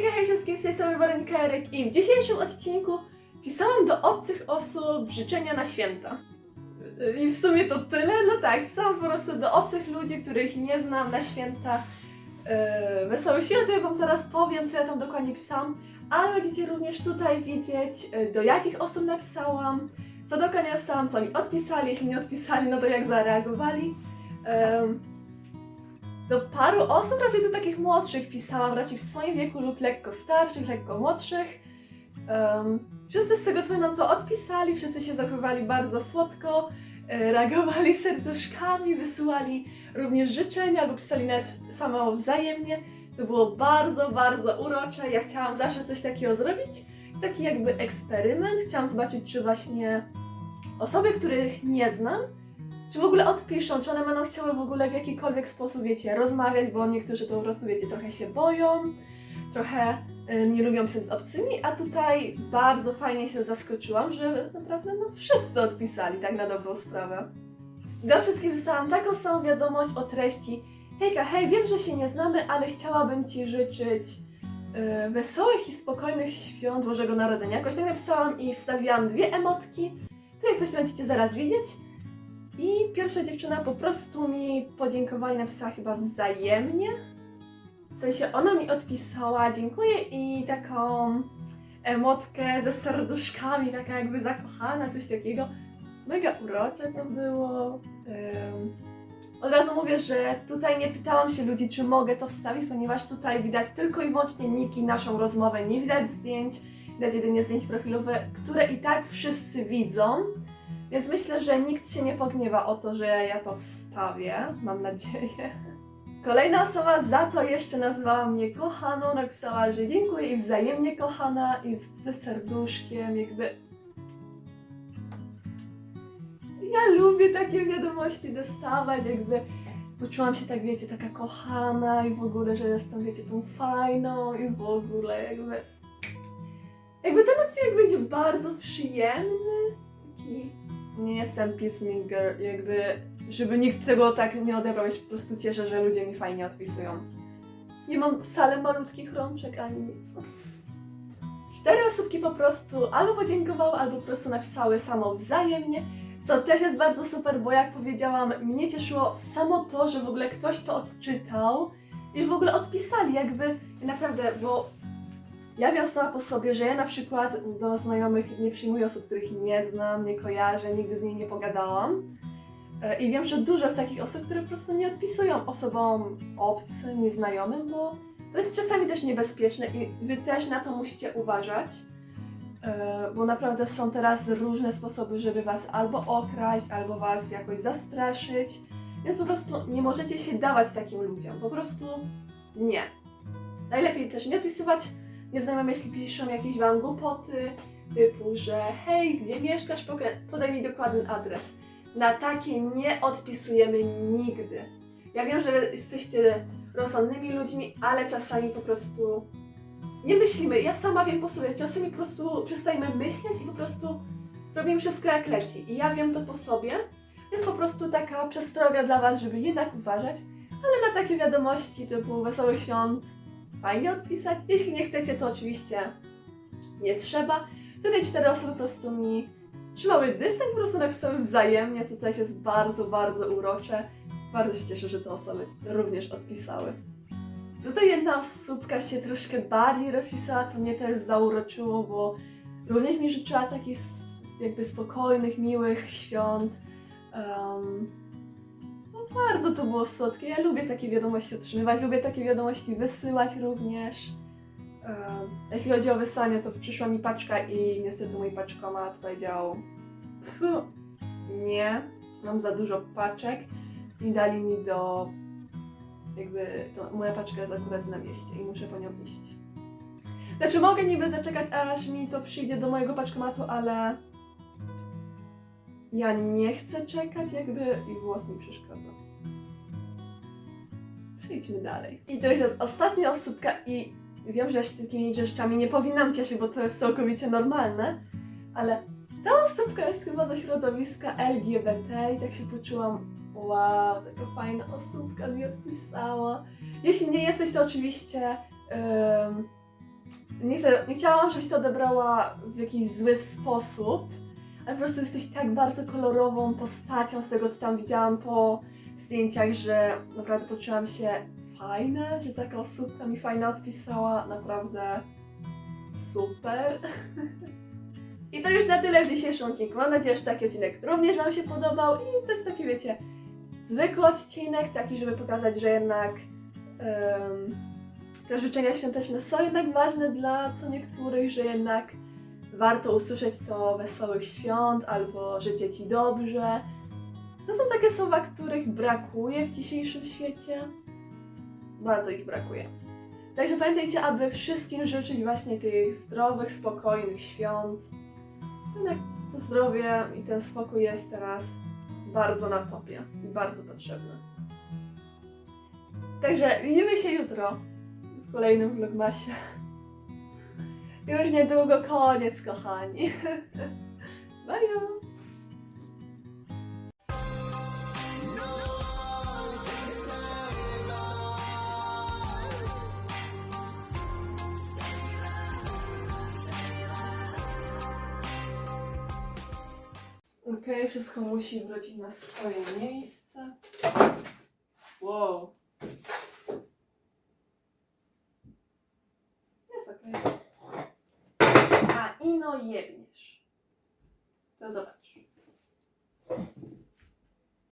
Hej, hej wszystkim, z tej strony Weronika Jarek i w dzisiejszym odcinku pisałam do obcych osób życzenia na święta. I w sumie to tyle, no tak, pisałam po prostu do obcych ludzi, których nie znam na święta. Yy, wesołych świąt, to ja wam zaraz powiem, co ja tam dokładnie pisałam, ale będziecie również tutaj widzieć, yy, do jakich osób napisałam, co dokładnie napisałam, co mi odpisali, jeśli nie odpisali, no to jak zareagowali. Yy, do paru osób, raczej do takich młodszych pisałam, raczej w swoim wieku lub lekko starszych, lekko młodszych. Um, wszyscy z tego co nam to odpisali, wszyscy się zachowywali bardzo słodko, e, reagowali serduszkami, wysyłali również życzenia lub pisali nawet samo wzajemnie. To było bardzo, bardzo urocze. Ja chciałam zawsze coś takiego zrobić. Taki jakby eksperyment. Chciałam zobaczyć, czy właśnie osoby, których nie znam, czy w ogóle odpiszą, czy one będą chciały w ogóle w jakikolwiek sposób, wiecie, rozmawiać, bo niektórzy to po prostu, wiecie, trochę się boją, trochę y, nie lubią pisać z obcymi, a tutaj bardzo fajnie się zaskoczyłam, że naprawdę no, wszyscy odpisali, tak na dobrą sprawę. Do wszystkich wysłałam taką samą wiadomość o treści Hejka, hej, wiem, że się nie znamy, ale chciałabym Ci życzyć y, wesołych i spokojnych świąt Bożego Narodzenia. Jakoś tak napisałam i wstawiłam dwie emotki, tu jak coś będziecie zaraz widzieć. I pierwsza dziewczyna po prostu mi podziękowała i napisała chyba wzajemnie. W sensie ona mi odpisała dziękuję i taką emotkę ze serduszkami, taka jakby zakochana, coś takiego. Mega urocze to było. Od razu mówię, że tutaj nie pytałam się ludzi, czy mogę to wstawić, ponieważ tutaj widać tylko i wyłącznie niki, naszą rozmowę, nie widać zdjęć, widać jedynie zdjęć profilowe, które i tak wszyscy widzą. Więc myślę, że nikt się nie pogniewa o to, że ja to wstawię. Mam nadzieję. Kolejna osoba za to jeszcze nazwała mnie kochaną, napisała, że dziękuję i wzajemnie kochana i ze serduszkiem, jakby. Ja lubię takie wiadomości dostawać, jakby poczułam się tak, wiecie, taka kochana i w ogóle, że jestem, wiecie, tą fajną i w ogóle jakby... Jakby ten odcinek będzie bardzo przyjemny, taki nie jestem girl, jakby, żeby nikt tego tak nie odebrał, ja się po prostu cieszę, że ludzie mi fajnie odpisują. Nie mam wcale malutkich rączek ani nic. Cztery osóbki po prostu albo podziękowały, albo po prostu napisały samo wzajemnie, co też jest bardzo super, bo jak powiedziałam, mnie cieszyło samo to, że w ogóle ktoś to odczytał i w ogóle odpisali, jakby naprawdę, bo ja wiem po sobie, że ja na przykład do znajomych nie przyjmuję osób, których nie znam, nie kojarzę, nigdy z nimi nie pogadałam. E, I wiem, że dużo z takich osób, które po prostu nie odpisują osobom obcym, nieznajomym, bo to jest czasami też niebezpieczne i wy też na to musicie uważać. E, Bo naprawdę są teraz różne sposoby, żeby was albo okraść, albo was jakoś zastraszyć. Więc po prostu nie możecie się dawać takim ludziom. Po prostu nie. Najlepiej też nie odpisywać nieznajomym, jeśli piszą jakieś wam głupoty, typu, że hej, gdzie mieszkasz, podaj mi dokładny adres. Na takie nie odpisujemy nigdy. Ja wiem, że jesteście rozsądnymi ludźmi, ale czasami po prostu nie myślimy. Ja sama wiem po sobie, czasami po prostu przestajemy myśleć i po prostu robimy wszystko jak leci. I ja wiem to po sobie, więc po prostu taka przestroga dla was, żeby jednak uważać, ale na takie wiadomości typu wesołych świąt, fajnie odpisać. Jeśli nie chcecie, to oczywiście nie trzeba. Tutaj cztery osoby po prostu mi trzymały dystans, po prostu napisały wzajemnie, co też jest bardzo, bardzo urocze. Bardzo się cieszę, że te osoby również odpisały. Tutaj jedna osóbka się troszkę bardziej rozpisała, co mnie też zauroczyło, bo również mi życzyła takich jakby spokojnych, miłych świąt. No bardzo to było słodkie. Ja lubię takie wiadomości otrzymywać, lubię takie wiadomości wysyłać również. Em, jeśli chodzi o wysłanie, to przyszła mi paczka i niestety mój paczkomat powiedział "Pfu, nie, mam za dużo paczek i dali mi do jakby to moja paczka jest akurat na mieście i muszę po nią iść. Znaczy mogę niby zaczekać, aż mi to przyjdzie do mojego paczkomatu, ale ja nie chcę czekać jakby i włos mi przeszkadza. Przejdźmy dalej. I to jest ostatnia osóbka i wiem, że ja się takimi rzeczami nie powinnam cieszyć, bo to jest całkowicie normalne, ale ta osóbka jest chyba ze środowiska LGBT i tak się poczułam, wow, taka fajna osóbka mi odpisała. Jeśli nie jesteś, to oczywiście em, nie, nie chciałam, żebyś to odebrała w jakiś zły sposób, ale po prostu jesteś tak bardzo kolorową postacią z tego, co tam widziałam po zdjęciach, że naprawdę poczułam się fajna, że taka osóbka mi fajna odpisała, naprawdę super. I to już na tyle w dzisiejszym odcinku. Mam nadzieję, że taki odcinek również Wam się podobał i to jest taki, wiecie, zwykły odcinek, taki, żeby pokazać, że jednak em, te życzenia świąteczne są jednak ważne dla co niektórych, że jednak warto usłyszeć to wesołych świąt albo życie Ci dobrze. To są takie słowa, których brakuje w dzisiejszym świecie. Bardzo ich brakuje. Także pamiętajcie, aby wszystkim życzyć właśnie tych zdrowych, spokojnych świąt. Jednak to zdrowie i ten spokój jest teraz bardzo na topie i bardzo potrzebny. Także widzimy się jutro w kolejnym vlogmasie. Już niedługo koniec, kochani. Bye! Okej, wszystko musi wrócić na swoje miejsce. pewno jebniesz. To zobacz.